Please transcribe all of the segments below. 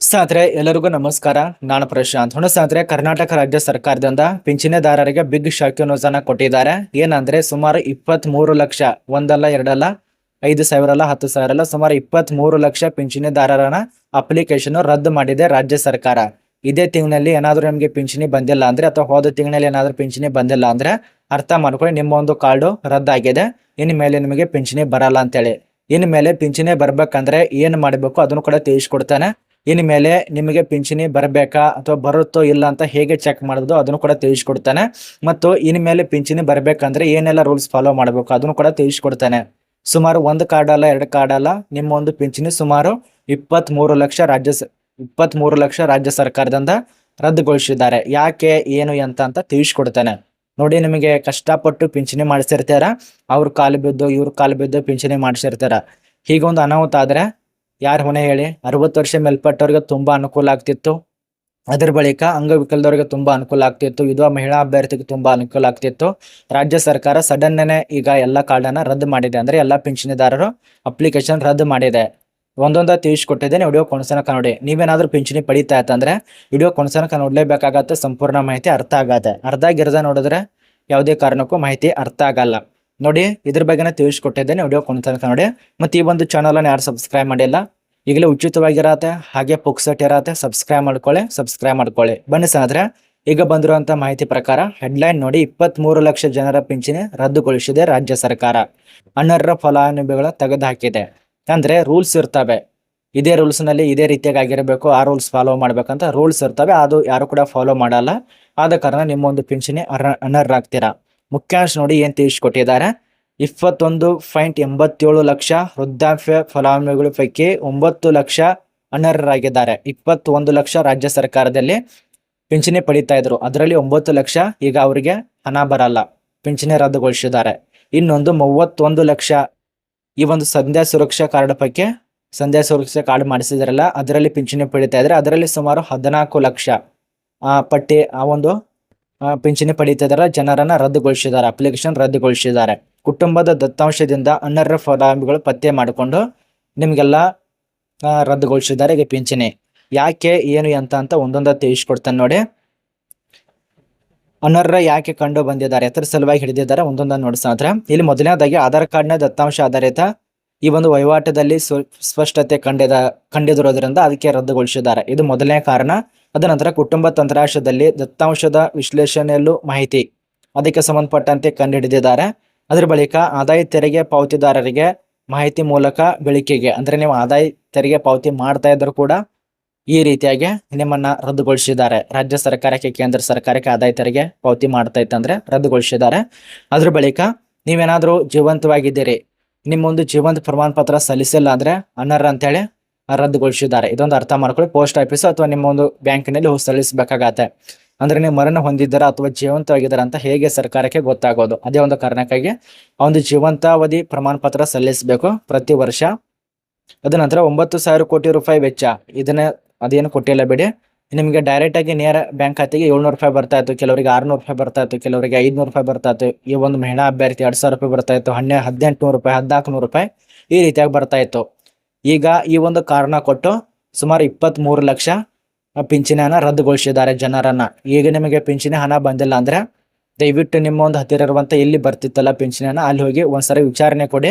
ಸ್ನೇಹಿತರೆ, ಎಲ್ಲರಿಗೂ ನಮಸ್ಕಾರ. ನಾನು ಪ್ರಶಾಂತ್. ಹುಣ ಸ್ನೇಹಿತರೆ, ಕರ್ನಾಟಕ ರಾಜ್ಯ ಸರ್ಕಾರದಿಂದ ಪಿಂಚಣಿದಾರರಿಗೆ ಬಿಗ್ ಶಾಕ್ ನ್ಯೂಸ್ ಕೊಟ್ಟಿದ್ದಾರೆ. ಏನಂದ್ರೆ, ಸುಮಾರು ಇಪ್ಪತ್ತ್ ಮೂರು ಲಕ್ಷ, ಒಂದಲ್ಲ, ಎರಡಲ್ಲ, ಐದು ಸಾವಿರ ಅಲ್ಲ ಹತ್ತು ಸಾವಿರ ಅಲ್ಲ ಸುಮಾರು ಇಪ್ಪತ್ತ್ ಮೂರು ಲಕ್ಷ ಪಿಂಚಣಿದಾರರನ್ನ ಅಪ್ಲಿಕೇಶನ್ ರದ್ದು ಮಾಡಿದೆ ರಾಜ್ಯ ಸರ್ಕಾರ. ಇದೇ ತಿಂಗಳಲ್ಲಿ ಏನಾದರೂ ನಿಮಗೆ ಪಿಂಚಣಿ ಬಂದಿಲ್ಲ ಅಂದ್ರೆ, ಅಥವಾ ಹೋದ ತಿಂಗಳಲ್ಲಿ ಏನಾದರೂ ಪಿಂಚಣಿ ಬಂದಿಲ್ಲ ಅಂದ್ರೆ, ಅರ್ಥ ಮಾಡ್ಕೊಳ್ಳಿ, ನಿಮ್ಮ ಒಂದು ಕಾರ್ಡು ರದ್ದಾಗಿದೆ. ಇನ್ನು ಮೇಲೆ ನಿಮಗೆ ಪಿಂಚಣಿ ಬರಲ್ಲ ಅಂತೇಳಿ. ಇನ್ನು ಮೇಲೆ ಪಿಂಚಣಿ ಬರ್ಬೇಕಂದ್ರೆ ಏನು ಮಾಡಬೇಕು, ಅದನ್ನು ಕೂಡ ತಿಳಿಸ್ಕೊಡ್ತಾನೆ. ಇನ್ನು ಮೇಲೆ ನಿಮಗೆ ಪಿಂಚಣಿ ಬರಬೇಕಾ ಅಥವಾ ಬರುತ್ತೋ ಇಲ್ಲ ಅಂತ ಹೇಗೆ ಚೆಕ್ ಮಾಡೋದು ಅದನ್ನು ಕೂಡ ತಿಳಿಸ್ಕೊಡ್ತಾನೆ. ಮತ್ತು ಇನ್ನು ಮೇಲೆ ಪಿಂಚಣಿ ಬರಬೇಕಂದ್ರೆ ಏನೆಲ್ಲ ರೂಲ್ಸ್ ಫಾಲೋ ಮಾಡಬೇಕು ಅದನ್ನು ಕೂಡ ತಿಳಿಸ್ಕೊಡ್ತಾನೆ. ಸುಮಾರು ಒಂದು ಕಾರ್ಡ್ ಅಲ್ಲ, ಎರಡು ಕಾರ್ಡ್ ಅಲ್ಲ, ನಿಮ್ಮ ಒಂದು ಪಿಂಚಣಿ ಸುಮಾರು ಇಪ್ಪತ್ತ್ ಲಕ್ಷ ರಾಜ್ಯ ಇಪ್ಪತ್ತ್ ಲಕ್ಷ ರಾಜ್ಯ ಸರ್ಕಾರದಿಂದ ರದ್ದುಗೊಳಿಸಿದ್ದಾರೆ. ಯಾಕೆ, ಏನು ಅಂತ ಅಂತ ತಿಳಿಸ್ಕೊಡ್ತಾನೆ. ನೋಡಿ, ನಿಮಗೆ ಕಷ್ಟಪಟ್ಟು ಪಿಂಚಣಿ ಮಾಡಿಸಿರ್ತಾರ? ಅವ್ರ ಕಾಲು ಬಿದ್ದು, ಇವ್ರ ಕಾಲು ಬಿದ್ದು ಪಿಂಚಣಿ ಮಾಡಿಸಿರ್ತಾರ? ಹೀಗೊಂದು ಅನಾಹುತ ಆದ್ರೆ ಯಾರ ಹೊಣೆ ಹೇಳಿ? ಅರವತ್ತು ವರ್ಷ ಮೇಲ್ಪಟ್ಟವ್ರಿಗೆ ತುಂಬಾ ಅನುಕೂಲ ಆಗ್ತಿತ್ತು. ಅದರ ಬಳಿಕ ಅಂಗವಿಕಲದವರಿಗೆ ತುಂಬಾ ಅನುಕೂಲ ಆಗ್ತಿತ್ತು. ವಿಧವಾ ಮಹಿಳಾ ಅಭ್ಯರ್ಥಿಗೆ ತುಂಬಾ ಅನುಕೂಲ ಆಗ್ತಿತ್ತು. ರಾಜ್ಯ ಸರ್ಕಾರ ಸಡನ್ನೇ ಈಗ ಎಲ್ಲ ಕಾರ್ಡನ್ನ ರದ್ದು ಮಾಡಿದೆ. ಅಂದ್ರೆ ಎಲ್ಲ ಪಿಂಚಣಿದಾರರು ಅಪ್ಲಿಕೇಶನ್ ರದ್ದು ಮಾಡಿದೆ. ಒಂದೊಂದ ತಿಳಿಸ್ಕೊಟ್ಟಿದ್ದೇನೆ ವಿಡಿಯೋ ಕೊನೆಸನಕ ನೋಡಿ. ನೀವೇನಾದ್ರೂ ಪಿಂಚಣಿ ಪಡಿತಾ ಇತ್ತಂದ್ರೆ ವಿಡಿಯೋ ಕೊನೆಸನಕ ನೋಡ್ಲೇಬೇಕಾಗತ್ತೆ. ಸಂಪೂರ್ಣ ಮಾಹಿತಿ ಅರ್ಥ ಆಗತ್ತೆ. ಅರ್ಧ ಗಿರ್ಧ ನೋಡಿದ್ರೆ ಯಾವುದೇ ಕಾರಣಕ್ಕೂ ಮಾಹಿತಿ ಅರ್ಥ ಆಗಲ್ಲ. ನೋಡಿ, ಇದ್ರ ಬಗ್ಗೆನೇ ತಿಳಿಸ್ಕೊಟ್ಟಿದ್ದೇನೆ ವಿಡಿಯೋ ಕೊನೆತನಕ ನೋಡಿ. ಮತ್ತೆ ಈ ಒಂದು ಚಾನಲ್ ಯಾರು ಸಬ್ಸ್ಕ್ರೈಬ್ ಮಾಡಿಲ್ಲ, ಈಗಲೇ ಉಚಿತವಾಗಿರತ್ತೆ, ಹಾಗೆ ಪುಕ್ಸಟ್ ಇರತ್ತೆ ಸಬ್ಸ್ಕ್ರೈಬ್ ಮಾಡ್ಕೊಳ್ಳಿ ಸಬ್ಸ್ಕ್ರೈಬ್ ಮಾಡ್ಕೊಳ್ಳಿ. ಬನ್ನಿ ಸ್ನೇಹಿತರೆ ಈಗ ಬಂದಿರುವಂಥ ಮಾಹಿತಿ ಪ್ರಕಾರ ಹೆಡ್ಲೈನ್ ನೋಡಿ ಇಪ್ಪತ್ತ್ ಮೂರು ಲಕ್ಷ ಜನರ ಪಿಂಚಣಿ ರದ್ದುಗೊಳಿಸಿದೆ ರಾಜ್ಯ ಸರ್ಕಾರ. ಅನರ್ಹ ಫಲಾನುಭವಿಗಳ ತೆಗೆದುಹಾಕಿದೆ. ಅಂದ್ರೆ ರೂಲ್ಸ್ ಇರ್ತವೆ. ಇದೇ ರೂಲ್ಸ್ನಲ್ಲಿ ಇದೇ ರೀತಿಯಾಗಿ ಆಗಿರಬೇಕು, ಆ ರೂಲ್ಸ್ ಫಾಲೋ ಮಾಡ್ಬೇಕಂತ ರೂಲ್ಸ್ ಇರ್ತವೆ, ಅದು ಯಾರು ಕೂಡ ಫಾಲೋ ಮಾಡಲ್ಲ. ಆದ ಕಾರಣ ನಿಮ್ಮ ಒಂದು ಪಿಂಚಣಿ ಅನರ್ಹ ಆಗ್ತೀರಾ? ಮುಖ್ಯಾಂಶ ನೋಡಿ ಏನ್ ತಿಳಿಸ್ಕೊಟ್ಟಿದ್ದಾರೆ? ಇಪ್ಪತ್ತೊಂದು ಪಾಯಿಂಟ್ ಎಂಬತ್ತೇಳು ಲಕ್ಷ ವೃದ್ಧಾಪ್ಯ ಫಲಾನುಭವಿಗಳ ಪೈಕಿ ಒಂಬತ್ತು ಲಕ್ಷ ಅನರ್ಹರಾಗಿದ್ದಾರೆ. ಇಪ್ಪತ್ತೊಂದು ಲಕ್ಷ ರಾಜ್ಯ ಸರ್ಕಾರದಲ್ಲಿ ಪಿಂಚಣಿ ಪಡಿತಾ ಇದ್ರು. ಅದರಲ್ಲಿ ಒಂಬತ್ತು ಲಕ್ಷ ಈಗ ಅವರಿಗೆ ಹಣ ಬರಲ್ಲ. ಪಿಂಚಣಿ ರದ್ದುಗೊಳಿಸಿದ್ದಾರೆ. ಇನ್ನೊಂದು ಮೂವತ್ತೊಂದು ಲಕ್ಷ ಈ ಒಂದು ಸಂಧ್ಯಾ ಸುರಕ್ಷಾ ಕಾರ್ಡ್ ಪೈಕಿ ಸಂಧ್ಯಾ ಸುರಕ್ಷಾ ಕಾರ್ಡ್ ಮಾಡಿಸಿದ್ರಲ್ಲ, ಅದರಲ್ಲಿ ಪಿಂಚಣಿ ಪಡಿತಾ ಇದ್ರೆ ಅದರಲ್ಲಿ ಸುಮಾರು ಹದಿನಾಲ್ಕು ಲಕ್ಷ, ಆ, ಪಟ್ಟಿ ಆ ಒಂದು ಪಿಂಚಣಿ ಪಡೀತಿದ್ದಾರೆ ಜನರನ್ನ ರದ್ದುಗೊಳಿಸಿದ್ದಾರೆ ಅಪ್ಲಿಕೇಶನ್ ರದ್ದುಗೊಳಿಸಿದ್ದಾರೆ ಕುಟುಂಬದ ದತ್ತಾಂಶದಿಂದ ಅನರ್ಹ ಫಲಾನುಭವಿಗಳು ಪತ್ತೆ ಮಾಡಿಕೊಂಡು ನಿಮ್ಗೆಲ್ಲ ರದ್ದುಗೊಳಿಸಿದ್ದಾರೆ ಈಗ ಪಿಂಚಣಿ. ಯಾಕೆ, ಏನು, ಎಂತ ಅಂತ ಒಂದೊಂದ ತಿಳಿಸ್ಕೊಡ್ತಾನೆ ನೋಡಿ. ಅನರ್ಹ ಯಾಕೆ ಕಂಡು ಬಂದಿದ್ದಾರೆ? ಎತ್ತರ ಸಲುವಾಗಿ ಹಿಡಿದಿದ್ದಾರೆ, ಒಂದೊಂದ ನೋಡ್ಸಾದ್ರೆ ಇಲ್ಲಿ ಮೊದಲನೇದಾಗಿ ಆಧಾರ್ ಕಾರ್ಡ್ನ ದತ್ತಾಂಶ ಆಧಾರಿತ ಈ ಒಂದು ವಹಿವಾಟದಲ್ಲಿ ಸ್ಪಷ್ಟತೆ ಕಂಡಿದ, ಕಂಡಿದಿರೋದ್ರಿಂದ ಅದಕ್ಕೆ ರದ್ದುಗೊಳಿಸಿದ್ದಾರೆ. ಇದು ಮೊದಲನೇ ಕಾರಣ. ಅದ ನಂತರ ಕುಟುಂಬ ತಂತ್ರಾಂಶದಲ್ಲಿ ದತ್ತಾಂಶದ ವಿಶ್ಲೇಷಣೆಯಲ್ಲೂ ಮಾಹಿತಿ. ಅದಕ್ಕೆ ಸಂಬಂಧಪಟ್ಟಂತೆ ಕಂಡುಹಿಡಿದಿದ್ದಾರೆ. ಅದರ ಬಳಿಕ ಆದಾಯ ತೆರಿಗೆ ಪಾವತಿದಾರರಿಗೆ ಮಾಹಿತಿ ಮೂಲಕ ಗಳಿಕೆಗೆ ಅಂದ್ರೆ ನೀವು ಆದಾಯ ತೆರಿಗೆ ಪಾವತಿ ಮಾಡ್ತಾ ಇದ್ದರೂ ಕೂಡ ಈ ರೀತಿಯಾಗಿ ನಿಮ್ಮನ್ನ ರದ್ದುಗೊಳಿಸಿದ್ದಾರೆ. ರಾಜ್ಯ ಸರ್ಕಾರಕ್ಕೆ, ಕೇಂದ್ರ ಸರ್ಕಾರಕ್ಕೆ ಆದಾಯ ತೆರಿಗೆ ಪಾವತಿ ಮಾಡ್ತಾ ಇತ್ತಂದ್ರೆ ರದ್ದುಗೊಳಿಸಿದ್ದಾರೆ. ಅದ್ರ ಬಳಿಕ ನೀವೇನಾದರೂ ಜೀವಂತವಾಗಿದ್ದೀರಿ, ನಿಮ್ಮೊಂದು ಜೀವಂತ ಪ್ರಮಾಣ ಪತ್ರ ಸಲ್ಲಿಸಿಲ್ಲ ಅಂದ್ರೆ ಅನರ್ಹ ಅಂತೇಳಿ ರದ್ದುಗೊಳಿಸಿದ್ದಾರೆ. ಇದೊಂದು ಅರ್ಥ ಮಾಡ್ಕೊಳ್ಳಿ. ಪೋಸ್ಟ್ ಆಫೀಸ್ ಅಥವಾ ನಿಮ್ಮ ಒಂದು ಬ್ಯಾಂಕಿನಲ್ಲಿ ಸಲ್ಲಿಸಬೇಕಾಗತ್ತೆ. ಅಂದ್ರೆ ನೀವು ಮರಣ ಹೊಂದಿದ್ದೀರಾ ಅಥವಾ ಜೀವಂತವಾಗಿದ್ದೀರಾ ಅಂತ ಹೇಗೆ ಸರ್ಕಾರಕ್ಕೆ ಗೊತ್ತಾಗೋದು? ಅದೇ ಒಂದು ಕಾರಣಕ್ಕಾಗಿ ಒಂದು ಜೀವಂತಾವಧಿ ಪ್ರಮಾಣ ಪತ್ರ ಸಲ್ಲಿಸಬೇಕು ಪ್ರತಿ ವರ್ಷ. ಅದ ನಂತರ ಒಂಬತ್ತು ಸಾವಿರ ಕೋಟಿ ರೂಪಾಯಿ ವೆಚ್ಚ. ಇದನ್ನ ಅದೇನು ಕೊಟ್ಟಿಲ್ಲ ಬಿಡಿ. ನಿಮಗೆ ಡೈರೆಕ್ಟ್ ಆಗಿ ನೇರ ಬ್ಯಾಂಕ್ ಖಾತೆಗೆ ಏಳ್ನೂರು ರೂಪಾಯಿ ಬರ್ತಾ ಇತ್ತು. ಕೆಲವರಿಗೆ ಆರ್ನೂರು ರೂಪಾಯಿ ಬರ್ತಾ ಇತ್ತು. ಕೆಲವರಿಗೆ ಐದ್ನೂರು ರೂಪಾಯಿ ಬರ್ತಾ ಇತ್ತು. ಈ ಒಂದು ಮಹಿಳಾ ಅಭ್ಯರ್ಥಿ ಎರಡ್ ಸಾವಿರ ರೂಪಾಯಿ ಬರ್ತಾ ಇತ್ತು. ಹನ್ನೆ, ಹದಿನೆಂಟು ನೂರು ರೂಪಾಯಿ, ಹದಿನಾಲ್ಕು ನೂರು ರೂಪಾಯಿ ಈ ರೀತಿಯಾಗಿ ಬರ್ತಾ ಇತ್ತು. ಈಗ ಈ ಒಂದು ಕಾರಣ ಕೊಟ್ಟು ಸುಮಾರು ಇಪ್ಪತ್ತ್ ಮೂರು ಲಕ್ಷ ಪಿಂಚಣಿಯನ್ನ ರದ್ದುಗೊಳಿಸಿದ್ದಾರೆ ಜನರನ್ನ. ಈಗ ನಿಮಗೆ ಪಿಂಚಣಿ ಹಣ ಬಂದಿಲ್ಲ ಅಂದ್ರೆ ದಯವಿಟ್ಟು ನಿಮ್ಮ ಒಂದು ಹತ್ತಿರ ಇರುವಂತ ಎಲ್ಲಿ ಬರ್ತಿತ್ತಲ್ಲ ಪಿಂಚಣಿ ಹಣ ಅಲ್ಲಿ ಹೋಗಿ ಒಂದ್ಸರಿ ವಿಚಾರಣೆ ಕೊಡಿ.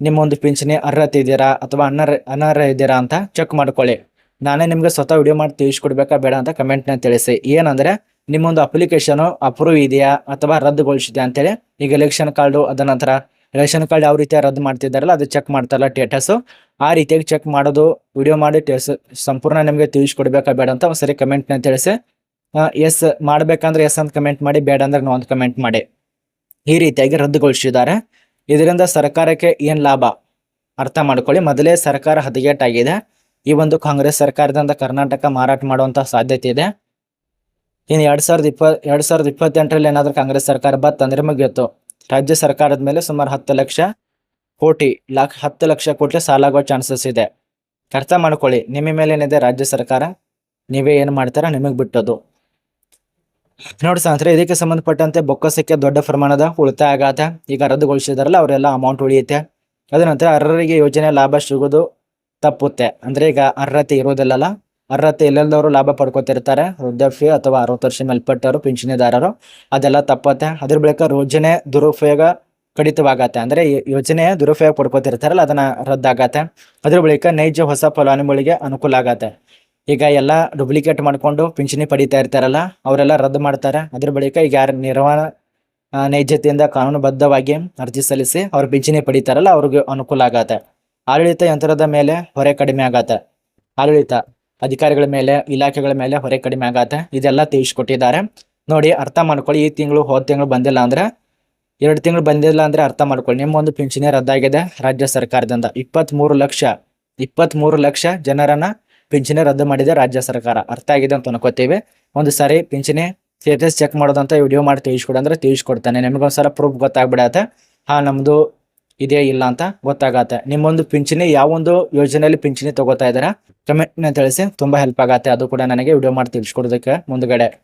ನಿಮ್ಮ ಒಂದು ಪಿಂಚಣಿ ಅರ್ಹತೆ ಇದ್ದೀರಾ ಅಥವಾ ಅನರ್ಹ ಅನರ್ಹ ಇದ್ದೀರಾ ಅಂತ ಚೆಕ್ ಮಾಡ್ಕೊಳ್ಳಿ. ನಾನೇ ನಿಮಗೆ ಸ್ವತಃ ವಿಡಿಯೋ ಮಾಡಿ ತಿಳಿಸ್ಕೊಡ್ಬೇಕಾ ಬೇಡ ಅಂತ ಕಮೆಂಟ್ನ ತಿಳಿಸಿ. ಏನಂದ್ರೆ ನಿಮ್ಮೊಂದು ಅಪ್ಲಿಕೇಶನ್ ಅಪ್ರೂವ್ ಇದೆಯಾ ಅಥವಾ ರದ್ದುಗೊಳಿಸಿದ್ಯಾ ಅಂತೇಳಿ ಈಗ ಎಲೆಕ್ಷನ್ ಕಾರ್ಡು ಅದ ನಂತರ ರೇಷನ್ ಕಾರ್ಡ್ ಯಾವ ರೀತಿ ರದ್ದು ಮಾಡ್ತಿದ್ದಾರಲ್ಲ, ಅದು ಚೆಕ್ ಮಾಡ್ತಾರಲ್ಲ ಸ್ಟೇಟಸ್ ಆ ರೀತಿಯಾಗಿ ಚೆಕ್ ಮಾಡೋದು ವಿಡಿಯೋ ಮಾಡಿ ಸಂಪೂರ್ಣ ನಿಮಗೆ ತಿಳಿಸ್ಕೊಡ್ಬೇಕಾ ಬೇಡ ಅಂತ ಒಂದ್ಸರಿ ಕಮೆಂಟ್ನ ತಿಳಿಸಿ. ಎಸ್ ಮಾಡ್ಬೇಕಂದ್ರೆ ಎಸ್ ಅಂತ ಕಮೆಂಟ್ ಮಾಡಿ, ಬೇಡ ಅಂದ್ರೆ ನೋ ಅಂತ ಕಮೆಂಟ್ ಮಾಡಿ. ಈ ರೀತಿಯಾಗಿ ರದ್ದುಗೊಳಿಸಿದ್ದಾರೆ. ಇದರಿಂದ ಸರ್ಕಾರಕ್ಕೆ ಏನು ಲಾಭ? ಅರ್ಥ ಮಾಡ್ಕೊಳ್ಳಿ, ಮೊದಲೇ ಸರ್ಕಾರ ಹದಗೆಟ್ಟಾಗಿದೆ ಈ ಒಂದು ಕಾಂಗ್ರೆಸ್ ಸರ್ಕಾರದಿಂದ ಕರ್ನಾಟಕ ಮಾರಾಟ ಮಾಡುವಂತ ಸಾಧ್ಯತೆ ಇದೆ. ಇನ್ನು ಎರಡು ಸಾವಿರದ ಇಪ್ಪ ಎರಡು ಸಾವಿರದ ಇಪ್ಪತ್ತೆಂಟರಲ್ಲಿ ಏನಾದ್ರೂ ಕಾಂಗ್ರೆಸ್ ಸರ್ಕಾರ ಬತ್ತಂದ್ರೆ ಮುಗಿಯಿತು ರಾಜ್ಯ ಸರ್ಕಾರದ ಮೇಲೆ ಸುಮಾರು ಹತ್ತು ಲಕ್ಷ ಕೋಟಿ, ಲಾಕ್ ಹತ್ತು ಲಕ್ಷ ಕೋಟಿ ಸಾಲ ಆಗೋ ಚಾನ್ಸಸ್ ಇದೆ. ಅರ್ಥ ಮಾಡ್ಕೊಳ್ಳಿ ನಿಮ್ಮ ಮೇಲೆ ಏನಿದೆ, ರಾಜ್ಯ ಸರ್ಕಾರ, ನೀವೇ ಏನು ಮಾಡ್ತಾರ, ನಿಮಗೆ ಬಿಟ್ಟೋದು ನೋಡಿ ಸ್ನೇಹಿತರೆ, ಇದಕ್ಕೆ ಸಂಬಂಧಪಟ್ಟಂತೆ ಬೊಕ್ಕಸಕ್ಕೆ ದೊಡ್ಡ ಪ್ರಮಾಣದ ಉಳಿತಾಯ ಆಗಾತ ಈಗ ರದ್ದುಗೊಳಿಸಿದಾರಲ್ಲ, ಅವರೆಲ್ಲ ಅಮೌಂಟ್ ಉಳಿಯುತ್ತೆ. ಅದ ನಂತರ ಅರ್ಹರಿಗೆ ಯೋಜನೆ ಲಾಭ ಸಿಗೋದು ತಪ್ಪುತ್ತೆ. ಅಂದರೆ ಈಗ ಅರ್ಹತೆ ಇರೋದಿಲ್ಲಲ್ಲ. ಅರ್ಹತೆ ಇಲ್ಲದವರು ಲಾಭ ಪಡ್ಕೊತಿರ್ತಾರೆ. ವೃದ್ಧಾಪ್ಯ ಅಥವಾ ಅರವತ್ತು ವರ್ಷ ಮೇಲ್ಪಟ್ಟವರು, ಪಿಂಚಣಿದಾರರು, ಅದೆಲ್ಲ ತಪ್ಪತ್ತೆ. ಅದ್ರ ಬಳಿಕ ಯೋಜನೆ ದುರುಪಯೋಗ ಕಡಿತವಾಗತ್ತೆ. ಅಂದ್ರೆ ಯೋಜನೆ ದುರುಪಯೋಗ ಪಡ್ಕೊತಿರ್ತಾರಲ್ಲ, ಅದನ್ನ ರದ್ದಾಗತ್ತೆ. ಅದ್ರ ಬಳಿಕ ನೈಜ ಹೊಸ ಫಲಾನುಭವಿಗಳಿಗೆ ಅನುಕೂಲ ಆಗತ್ತೆ. ಈಗ ಎಲ್ಲ ಡೂಪ್ಲಿಕೇಟ್ ಮಾಡ್ಕೊಂಡು ಪಿಂಚಣಿ ಪಡಿತಾ ಇರ್ತಾರಲ್ಲ, ಅವರೆಲ್ಲ ರದ್ದು ಮಾಡ್ತಾರೆ. ಅದ್ರ ಬಳಿಕ ಈಗ ಯಾರು ನಿರ್ವಹಣ ನೈಜತೆಯಿಂದ ಕಾನೂನುಬದ್ಧವಾಗಿ ಅರ್ಜಿ ಸಲ್ಲಿಸಿ ಅವ್ರ ಪಿಂಚಣಿ ಪಡಿತಾರಲ್ಲ, ಅವ್ರಿಗೆ ಅನುಕೂಲ ಆಗತ್ತೆ. ಆಡಳಿತ ಯಂತ್ರದ ಮೇಲೆ ಹೊರೆ ಕಡಿಮೆ ಆಗತ್ತೆ. ಆಡಳಿತ. ಅಧಿಕಾರಿಗಳ ಮೇಲೆ, ಇಲಾಖೆಗಳ ಮೇಲೆ ಹೊರೆ ಕಡಿಮೆ ಆಗತ್ತೆ. ಇದೆಲ್ಲ ತಿಳಿಸ್ಕೊಟ್ಟಿದ್ದಾರೆ. ನೋಡಿ, ಅರ್ಥ ಮಾಡ್ಕೊಳ್ಳಿ, ಈ ತಿಂಗಳು ಹೋದ ತಿಂಗಳು ಬಂದಿಲ್ಲ ಅಂದ್ರೆ, ಎರಡು ತಿಂಗಳು ಬಂದಿಲ್ಲ ಅಂದ್ರೆ ಅರ್ಥ ಮಾಡ್ಕೊಳ್ಳಿ. ನಿಮ್ಮ ಒಂದು ಪಿಂಚಣಿ ರದ್ದಾಗಿದೆ ರಾಜ್ಯ ಸರ್ಕಾರದಿಂದ. ಇಪ್ಪತ್ತ್ಮೂರು ಲಕ್ಷ ಇಪ್ಪತ್ತ್ಮೂರು ಲಕ್ಷ ಜನರನ್ನ ಪಿಂಚಣಿ ರದ್ದು ಮಾಡಿದೆ ರಾಜ್ಯ ಸರ್ಕಾರ. ಅರ್ಥ ಆಗಿದೆ ಅಂತ ಅನ್ಕೋತೀವಿ. ಒಂದು ಸಾರಿ ಪಿಂಚಣಿ ಸ್ಟೇಟಸ್ ಚೆಕ್ ಮಾಡೋದಂತ ವಿಡಿಯೋ ಮಾಡಿ ತಿಳಿಸ್ಕೊಡು ಅಂದ್ರೆ ತಿಳಿಸ್ಕೊಡ್ತಾನೆ. ನಿಮಗೊಂದ್ಸಲ ಪ್ರೂಫ್ ಗೊತ್ತಾಗ್ಬಿಡತ್ತೆ. ಹಾ, ನಮ್ದು ಇದೇ ಇಲ್ಲ ಅಂತ ಗೊತ್ತಾಗತ್ತೆ. ನಿಮ್ಮೊಂದು ಪಿಂಚಣಿ ಯಾವ ಒಂದು ಯೋಜನೆಯಲ್ಲಿ ಪಿಂಚಣಿ ತಗೋತಾ ಇದ್ದೀರಾ? ಕಮೆಂಟ್ನ ತಿಳಿಸಿ. ತುಂಬಾ ಹೆಲ್ಪ್ ಆಗತ್ತೆ. ಅದು ಕೂಡ ನನಗೆ ವಿಡಿಯೋ ಮಾಡಿ ತಿಳಿಸ್ಕೊಡೋದಕ್ಕೆ ಮುಂದ್ಗಡೆ.